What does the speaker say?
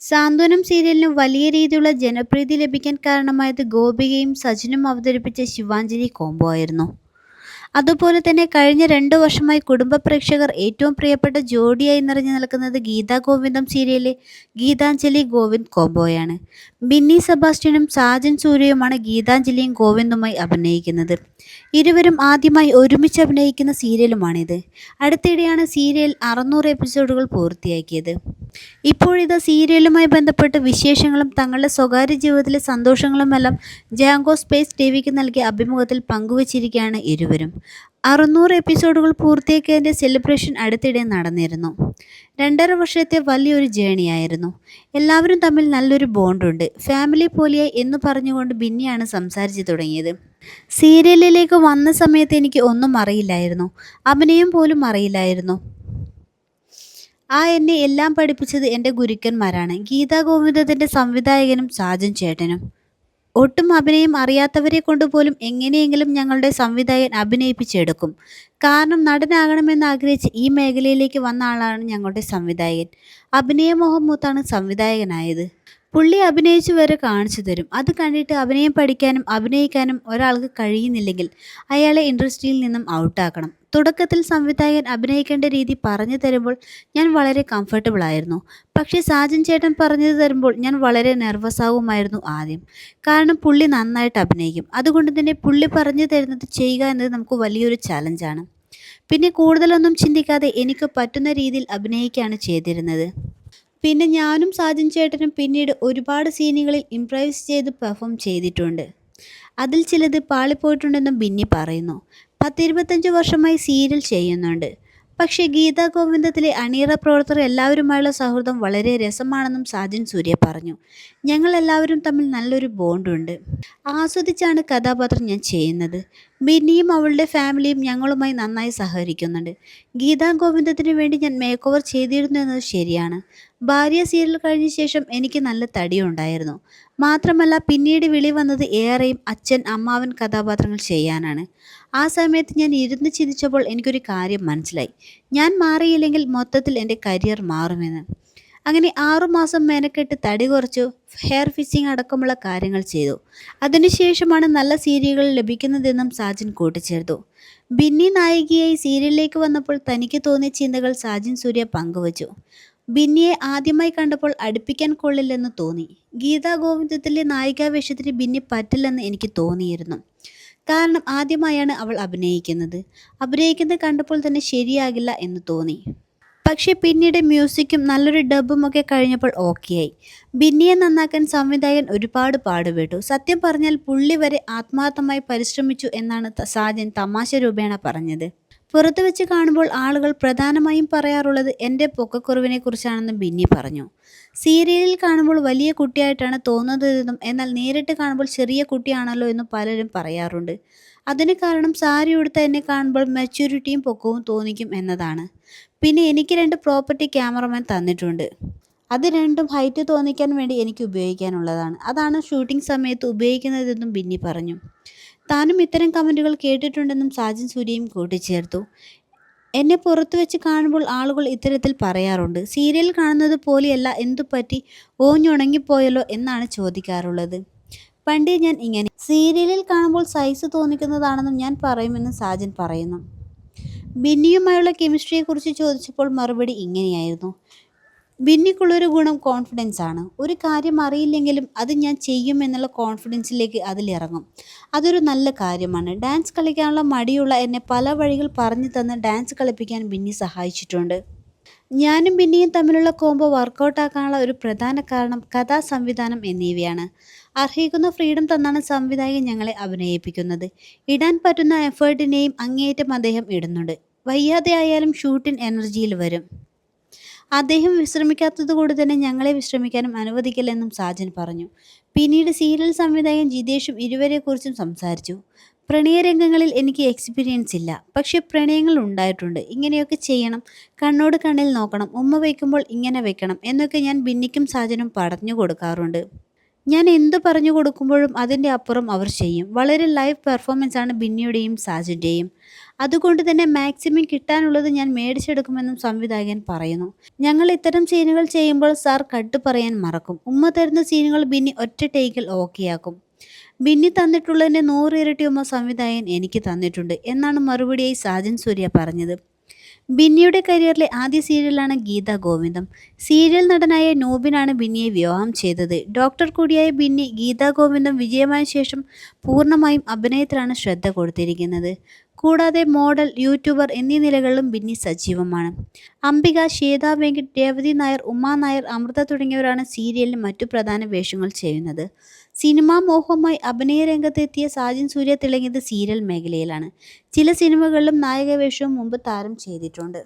സാന്ത്വനം സീരിയലിന് വലിയ രീതിയിലുള്ള ജനപ്രീതി ലഭിക്കാൻ കാരണമായത് ഗോപികയും സജിനും അവതരിപ്പിച്ച ശിവാഞ്ജലി കോംബോ ആയിരുന്നു. അതുപോലെ തന്നെ കഴിഞ്ഞ രണ്ടു വർഷമായി കുടുംബ പ്രേക്ഷകർ ഏറ്റവും പ്രിയപ്പെട്ട ജോഡിയായി നിറഞ്ഞു നിൽക്കുന്നത് ഗീതാ ഗോവിന്ദം സീരിയലിലെ ഗീതാഞ്ജലി ഗോവിന്ദ് കോംബോയാണ് ബിന്നി സെബാസ്റ്റ്യനും സാജൻ സൂര്യയുമാണ് ഗീതാഞ്ജലിയും ഗോവിന്ദുമായി അഭിനയിക്കുന്നത്. ഇരുവരും ആദ്യമായി ഒരുമിച്ച് അഭിനയിക്കുന്ന സീരിയലുമാണിത്. അടുത്തിടെയാണ് സീരിയൽ അറുന്നൂറ് എപ്പിസോഡുകൾ പൂർത്തിയാക്കിയത്. ഇപ്പോഴിത് സീരിയലുമായി ബന്ധപ്പെട്ട് വിശേഷങ്ങളും തങ്ങളുടെ സ്വകാര്യ ജീവിതത്തിലെ സന്തോഷങ്ങളുമെല്ലാം ജാങ്കോ സ്പേസ് ടി വിക്ക് നൽകിയ അഭിമുഖത്തിൽ പങ്കുവച്ചിരിക്കുകയാണ് ഇരുവരും. അറുന്നൂറ് എപ്പിസോഡുകൾ പൂർത്തിയാക്കിയതിന്റെ സെലിബ്രേഷൻ അടുത്തിടെ നടന്നിരുന്നു. രണ്ടര വർഷത്തെ വലിയൊരു ജേണിയായിരുന്നു. എല്ലാവരും തമ്മിൽ നല്ലൊരു ബോണ്ടുണ്ട്. ഫാമിലി പോലെയായി എന്ന് പറഞ്ഞുകൊണ്ട് ബിന്നിയാണ് സംസാരിച്ചു തുടങ്ങിയത്. സീരിയലിലേക്ക് വന്ന സമയത്ത് എനിക്ക് ഒന്നും അറിയില്ലായിരുന്നു. അഭിനയം പോലും അറിയില്ലായിരുന്നു. ആ എന്നെ എല്ലാം പഠിപ്പിച്ചത് എന്റെ ഗുരുക്കന്മാരാണ്. ഗീതാ ഗോവിന്ദത്തിന്റെ സംവിധായകനും സാജൻ ചേട്ടനും. ഒട്ടും അഭിനയം അറിയാത്തവരെ കൊണ്ടുപോലും എങ്ങനെയെങ്കിലും ഞങ്ങളുടെ സംവിധായകൻ അഭിനയിപ്പിച്ചെടുക്കും. കാരണം നടനാകണമെന്ന് ആഗ്രഹിച്ച് ഈ മേഖലയിലേക്ക് വന്ന ആളാണ് ഞങ്ങളുടെ സംവിധായകൻ. അഭിനയ മുഹമ്മൂത്താണ് സംവിധായകനായത്. പുള്ളി അഭിനയിച്ചു വരെ കാണിച്ചു തരും. അത് കണ്ടിട്ട് അഭിനയം പഠിക്കാനും അഭിനയിക്കാനും ഒരാൾക്ക് കഴിയുന്നില്ലെങ്കിൽ അയാളെ ഇൻഡസ്ട്രിയിൽ നിന്നും ഔട്ടാക്കണം. തുടക്കത്തിൽ സംവിധായകൻ അഭിനയിക്കേണ്ട രീതി പറഞ്ഞു തരുമ്പോൾ ഞാൻ വളരെ കംഫർട്ടബിൾ ആയിരുന്നു. പക്ഷേ സാജൻ ചേട്ടൻ പറഞ്ഞു തരുമ്പോൾ ഞാൻ വളരെ നെർവസ് ആവുമായിരുന്നു ആദ്യം. കാരണം പുള്ളി നന്നായിട്ട് അഭിനയിക്കും. അതുകൊണ്ട് തന്നെ പുള്ളി പറഞ്ഞു തരുന്നത് ചെയ്യുക എന്നത് നമുക്ക് വലിയൊരു ചലഞ്ചാണ് പിന്നെ കൂടുതലൊന്നും ചിന്തിക്കാതെ എനിക്ക് പറ്റുന്ന രീതിയിൽ അഭിനയിക്കുകയാണ് ചെയ്തിരുന്നത്. പിന്നെ ഞാനും സാജൻ ചേട്ടനും പിന്നീട് ഒരുപാട് സീനുകളിൽ ഇംപ്രൈസ് ചെയ്ത് പെർഫോം ചെയ്തിട്ടുണ്ട്. അതിൽ ചിലത് പാളിപ്പോയിട്ടുണ്ടെന്നും ബിന്നി പറയുന്നു. പത്തിരുപത്തഞ്ച് വർഷമായി സീരിയൽ ചെയ്യുന്നുണ്ട്. പക്ഷേ ഗീതാ ഗോവിന്ദത്തിലെ അണിയറ പ്രവർത്തകർ എല്ലാവരുമായുള്ള സൗഹൃദം വളരെ രസമാണെന്നും സാജൻ സൂര്യ പറഞ്ഞു. ഞങ്ങൾ എല്ലാവരും തമ്മിൽ നല്ലൊരു ബോണ്ടുണ്ട്. ആസ്വദിച്ചാണ് കഥാപാത്രം ഞാൻ ചെയ്യുന്നത്. ബിന്നിയും അവളുടെ ഫാമിലിയും ഞങ്ങളുമായി നന്നായി സഹകരിക്കുന്നുണ്ട്. ഗീതാ ഗോവിന്ദത്തിന് വേണ്ടി ഞാൻ മേക്ക് ഓവർ ചെയ്തിരുന്നു എന്നത് ശരിയാണ്. ഭാര്യ സീരിയൽ കഴിഞ്ഞ ശേഷം എനിക്ക് നല്ല തടിയുണ്ടായിരുന്നു. മാത്രമല്ല പിന്നീട് വിളി വന്നത് ഏറെയും അച്ഛൻ അമ്മാവൻ കഥാപാത്രങ്ങൾ ചെയ്യാനാണ്. ആ സമയത്ത് ഞാൻ ഇരുന്ന് ചിന്തിച്ചപ്പോൾ എനിക്കൊരു കാര്യം മനസ്സിലായി. ഞാൻ മാറിയില്ലെങ്കിൽ മൊത്തത്തിൽ എന്റെ കരിയർ മാറുമെന്ന്. അങ്ങനെ ആറുമാസം മെനക്കെട്ട് തടി കുറച്ചു ഹെയർ ഫിച്ചിങ് അടക്കമുള്ള കാര്യങ്ങൾ ചെയ്തു. അതിനുശേഷമാണ് നല്ല സീരിയലുകൾ ലഭിക്കുന്നതെന്നും സാജിൻ കൂട്ടിച്ചേർത്തു. ബിന്നി നായികയായി സീരിയലിലേക്ക് വന്നപ്പോൾ തനിക്ക് തോന്നിയ ചിന്തകൾ സാജിൻ സൂര്യ പങ്കുവച്ചു. ബിന്നിയെ ആദ്യമായി കണ്ടപ്പോൾ അടുപ്പിക്കാൻ കൊള്ളില്ലെന്ന് തോന്നി. ഗീതാ ഗോവിന്ദത്തിലെ നായികാവേഷത്തിന് ബിന്നി പറ്റില്ലെന്ന് എനിക്ക് തോന്നിയിരുന്നു. കാരണം ആദ്യമായാണ് അവൾ അഭിനയിക്കുന്നത്. അഭിനയിക്കുന്നത് കണ്ടപ്പോൾ തന്നെ ശരിയാകില്ല എന്ന് തോന്നി. പക്ഷേ പിന്നീട് മ്യൂസിക്കും നല്ലൊരു ഡബും ഒക്കെ കഴിഞ്ഞപ്പോൾ ഓക്കെയായി ബിന്നിയെ നന്നാക്കാൻ സംവിധായകൻ ഒരുപാട് പാടുപെട്ടു. സത്യം പറഞ്ഞാൽ പുള്ളി വരെ ആത്മാർത്ഥമായി പരിശ്രമിച്ചു എന്നാണ് സാജൻ തമാശ രൂപേണ പറഞ്ഞത്. പുറത്തു വെച്ച് കാണുമ്പോൾ ആളുകൾ പ്രധാനമായും പറയാറുള്ളത് എന്റെ പൊക്കക്കുറവിനെ കുറിച്ചാണെന്ന് ബിന്നി പറഞ്ഞു. സീരിയലിൽ കാണുമ്പോൾ വലിയ കുട്ടിയായിട്ടാണ് തോന്നുന്നതെന്നും എന്നാൽ നേരിട്ട് കാണുമ്പോൾ ചെറിയ കുട്ടിയാണല്ലോ എന്ന് പലരും പറയാറുണ്ട്. അതിന് കാരണം സാരി ഉടുത്ത എന്നെ കാണുമ്പോൾ മെച്യൂരിറ്റിയും പൊക്കവും തോന്നിക്കും എന്നതാണ്. പിന്നെ എനിക്ക് രണ്ട് പ്രോപ്പർട്ടി ക്യാമറമാൻ തന്നിട്ടുണ്ട്. അത് രണ്ടും ഹൈറ്റ് തോന്നിക്കാൻ വേണ്ടി എനിക്ക് ഉപയോഗിക്കാനുള്ളതാണ്. അതാണ് ഷൂട്ടിംഗ് സമയത്ത് ഉപയോഗിക്കുന്നതെന്നും ബിന്നി പറഞ്ഞു. താനും ഇത്തരം കമന്റുകൾ കേട്ടിട്ടുണ്ടെന്നും സാജിൻ സൂര്യയും കൂട്ടിച്ചേർത്തു. എന്നെ പുറത്തു വെച്ച് കാണുമ്പോൾ ആളുകൾ ഇത്തരത്തിൽ പറയാറുണ്ട്. സീരിയൽ കാണുന്നത് പോലെയല്ല എന്തു പറ്റി ഓഞ്ഞുണങ്ങിപ്പോയല്ലോ എന്നാണ് ചോദിക്കാറുള്ളത്. പണ്ട് ഞാൻ ഇങ്ങനെ. സീരിയലിൽ കാണുമ്പോൾ സൈസ് തോന്നിക്കുന്നതാണെന്നും ഞാൻ പറയുമെന്ന് സാജൻ പറയുന്നു. ബിന്നിയുമായുള്ള കെമിസ്ട്രിയെക്കുറിച്ച് ചോദിച്ചപ്പോൾ മറുപടി ഇങ്ങനെയായിരുന്നു. ബിന്നിക്കുള്ളൊരു ഗുണം കോൺഫിഡൻസ് ആണ്. ഒരു കാര്യം അറിയില്ലെങ്കിലും അത് ഞാൻ ചെയ്യും എന്നുള്ള കോൺഫിഡൻസിലേക്ക് അതിലിറങ്ങും അതൊരു നല്ല കാര്യമാണ്. ഡാൻസ് കളിക്കാനുള്ള മടിയുള്ള എന്നെ പല വഴികൾ പറഞ്ഞു തന്ന് ഡാൻസ് കളിപ്പിക്കാൻ ബിന്നി സഹായിച്ചിട്ടുണ്ട്. ഞാനും ബിന്നിയും തമ്മിലുള്ള കോംബോ വർക്കൗട്ട് ആക്കാനുള്ള ഒരു പ്രധാന കാരണം കഥാ സംവിധാനം എന്നിവയാണ്. അർഹിക്കുന്ന ഫ്രീഡം തന്നാണ് സംവിധായകൻ ഞങ്ങളെ അഭിനയിപ്പിക്കുന്നത്. ഇടാൻ പറ്റുന്ന എഫേർട്ടിനെയും അങ്ങേയറ്റം അദ്ദേഹം ഇടുന്നുണ്ട്. വയ്യാതെ ആയാലും ഷൂട്ടിൻ എനർജിയിൽ വരും. അദ്ദേഹം വിശ്രമിക്കാത്തത് കൊണ്ട് തന്നെ ഞങ്ങളെ വിശ്രമിക്കാനും അനുവദിക്കില്ലെന്നും സാജൻ പറഞ്ഞു. പിന്നീട് സീരിയൽ സംവിധായകൻ ജിതേഷും ഇരുവരെക്കുറിച്ചും സംസാരിച്ചു. പ്രണയരംഗങ്ങളിൽ എനിക്ക് എക്സ്പീരിയൻസ് ഇല്ല. പക്ഷേ പ്രണയങ്ങൾ ഉണ്ടായിട്ടുണ്ട്. ഇങ്ങനെയൊക്കെ ചെയ്യണം. കണ്ണോട് കണ്ണിൽ നോക്കണം. ഉമ്മ വയ്ക്കുമ്പോൾ ഇങ്ങനെ വെക്കണം എന്നൊക്കെ ഞാൻ ബിന്നിക്കും സാജനും പറഞ്ഞു കൊടുക്കാറുണ്ട്. ഞാൻ എന്ത് പറഞ്ഞു കൊടുക്കുമ്പോഴും അതിന്റെ അപ്പുറം അവർ ചെയ്യും. വളരെ ലൈവ് പെർഫോമൻസ് ആണ് ബിന്നിയുടെയും സാജിന്റെയും അതുകൊണ്ട് തന്നെ മാക്സിമം കിട്ടാനുള്ളത് ഞാൻ മേടിച്ചെടുക്കുമെന്നും സംവിധായകൻ പറയുന്നു. ഞങ്ങൾ ഇത്തരം സീനുകൾ ചെയ്യുമ്പോൾ സാർ കട്ട് പറയാൻ മറക്കും. ഉമ്മ തരുന്ന സീനുകൾ ബിന്നി ഒറ്റ ടേക്കിൽ ഓക്കെയാക്കും. ബിന്നി തന്നിട്ടുള്ളതിന്റെ നൂറ് ഇരട്ടി ഉമ്മ സംവിധായകൻ എനിക്ക് തന്നിട്ടുണ്ട് എന്നാണ് മറുപടിയായി സാജൻ സൂര്യ പറഞ്ഞത്. ബിന്നിയുടെ കരിയറിലെ ആദ്യ സീരിയലാണ് ഗീത ഗോവിന്ദം. സീരിയൽ നടനായ നോബിനാണ് ബിന്നിയെ വിവാഹം ചെയ്തത്. ഡോക്ടർ കൂടിയായ ബിന്നി ഗീത ഗോവിന്ദം വിജയമായ ശേഷം പൂർണമായും അഭിനയത്തിലാണ് ശ്രദ്ധ കൊടുത്തിരിക്കുന്നത്. കൂടാതെ മോഡൽ, യൂട്യൂബർ എന്നീ നിലകളിലും ബിന്നി സജീവമാണ്. അംബിക, ശ്വേത വെങ്കിട്ട്, രേവതി നായർ, ഉമാ നായർ, അമൃത തുടങ്ങിയവരാണ് സീരിയലിൽ മറ്റു പ്രധാന വേഷങ്ങൾ ചെയ്യുന്നത്. സിനിമാ മോഹവുമായി അഭിനയ രംഗത്തെത്തിയ സാജൻ സൂര്യ തിളങ്ങിയത് സീരിയൽ മേഖലയിലാണ്. ചില സിനിമകളിലും നായകവേഷവും മുമ്പ് താരം ചെയ്തിട്ടുണ്ട്.